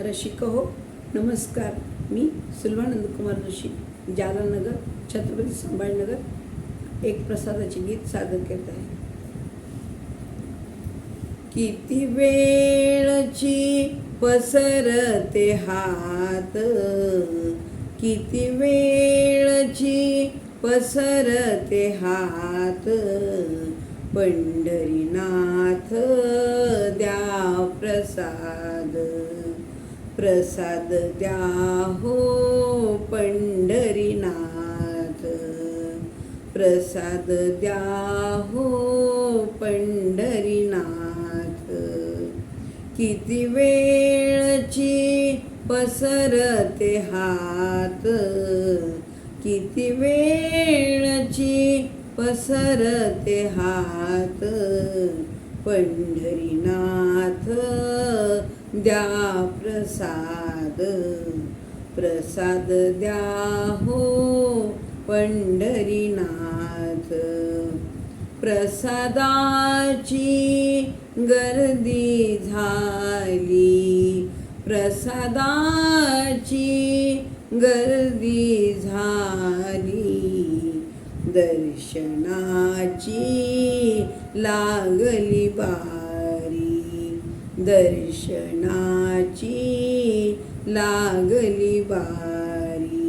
रसिक हो नमस्कार. मी सुलभानंद कुमार जोशी जालनगर छत्रपती संभाजीनगर एक प्रसादाचे गीत सादर करत आहे. किती वेळची पसरते हात किती वेळची पसरते हात पंढरीनाथ द्या प्रसाद. प्रसाद द्या हो पंढरीनाथ. प्रसाद द्या हो पंढरीनाथ. किती वेळची पसरते हात. किती वेळची पसरते हात. पंढरीनाथ द्या प्रसाद प्रसाद द्या हो पंढरीनाथ. प्रसादाची गर्दी झाली. प्रसादाची गर्दी झाली. दर्शनाची लागली बा दर्शनाची लागली बारी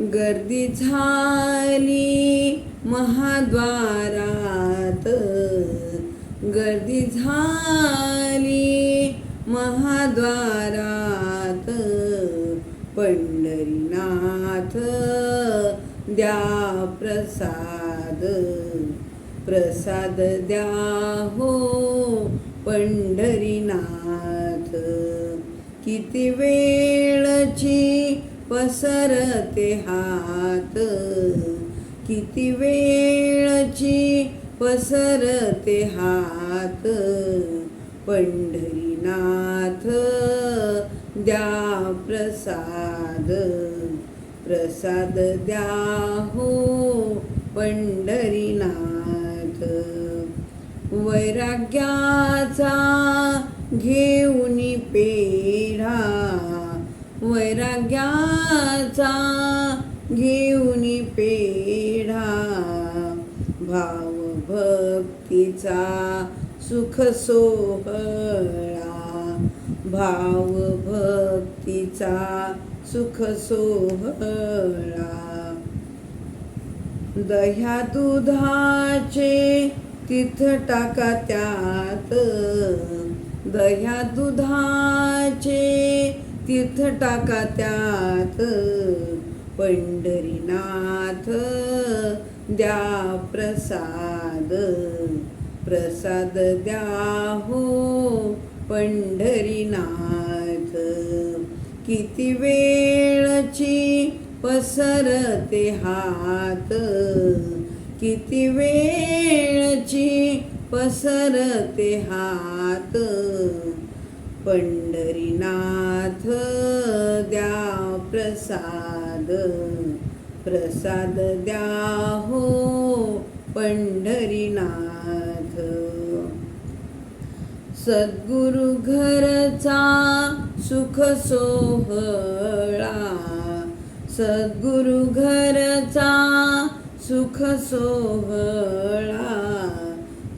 गर्दी झाली महाद्वारात. गर्दी झाली महाद्वारात. पंढरीनाथ द्या प्रसाद. प्रसाद द्या हो पंढरीनाथ. किती वेळची पसरते हात. किती वेळची पसरते हात. पंढरीनाथ द्या प्रसाद. प्रसाद द्या हो पंढरीनाथ. वैराग्याचा घेऊन पेढा. वैराग्याचा घेऊन पेढा. भाव भक्तीचा सुख सोहळा. भाव भक्तीचा सुख सोहळा. दह्या दुधाचे तिथ टाका त्यात. दह्या दुधाचे तिथ टाका त्यात. पंढरीनाथ द्या प्रसाद. प्रसाद द्या हो पंढरीनाथ. किती वेळची पसरते हात. किती वेळची पसरते हात. पंढरीनाथ द्या प्रसाद. प्रसाद द्या हो पंढरीनाथ. सद्गुरु घरचा सुख सोह सद्गुरु घरचा सुख सोहळा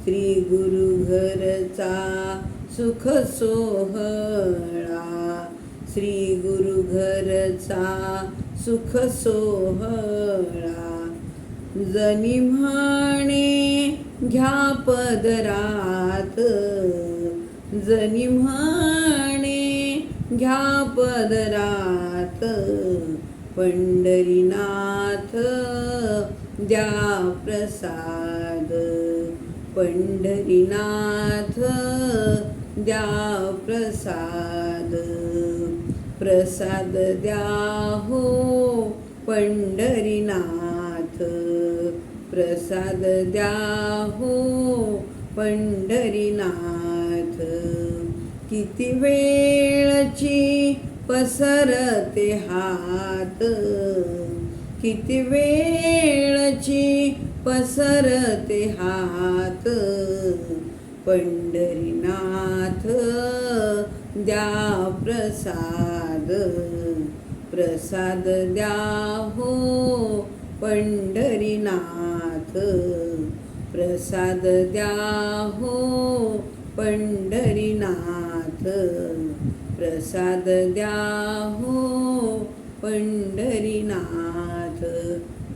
श्री गुरु घरचा सुख सोहळा श्री गुरु घरचा सुख सोहळा जनी म्हणे घ्या पदरात. जनी म्हणे घ्या पदरात. पंढरीनाथ द्या प्रसाद. पंढरीनाथ द्या प्रसाद. प्रसाद द्या हो पंढरीनाथ. प्रसाद द्या हो पंढरीनाथ. किती वेळची पसरते हात. किती वेळची पसरते हात. पंढरीनाथ द्या प्रसाद. प्रसाद द्या हो पंढरीनाथ. प्रसाद द्या हो पंढरीनाथ. प्रसाद द्या हो पंढरीनाथ.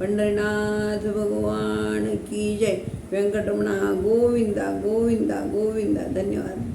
पंढरनाथ भगवान की जय. व्यंकटमणा गोविंदा गोविंदा गोविंदा. धन्यवाद.